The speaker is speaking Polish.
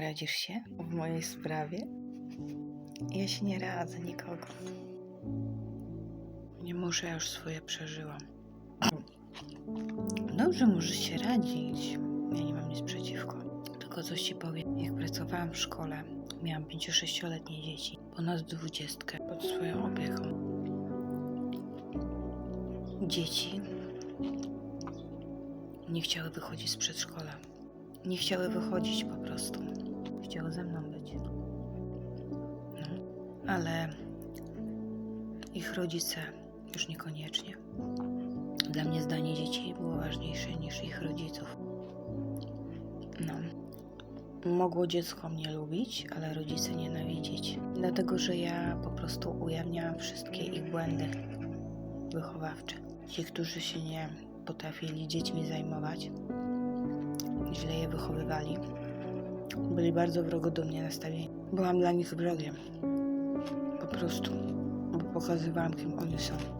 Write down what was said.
Radzisz się w mojej sprawie? Ja się nie radzę nikogo. Nie muszę, ja już swoje przeżyłam. Dobrze, możesz się radzić. Ja nie mam nic przeciwko. Tylko coś ci powiem. Jak pracowałam w szkole, miałam 5-6-letnie dzieci, ponad 20 pod swoją opieką. Dzieci nie chciały wychodzić z przedszkola. Nie chciały wychodzić po prostu. Chciały ze mną być. No, ale ich rodzice już niekoniecznie. Dla mnie zdanie dzieci było ważniejsze niż ich rodziców. No. Mogło dziecko mnie lubić, ale rodzice nienawidzić. Dlatego, że ja po prostu ujawniałam wszystkie ich błędy wychowawcze. Ci, którzy się nie potrafili dziećmi zajmować, źle je wychowywali, byli bardzo wrogo do mnie nastawieni. Byłam dla nich wrogiem. Po prostu, bo pokazywałam, kim oni są.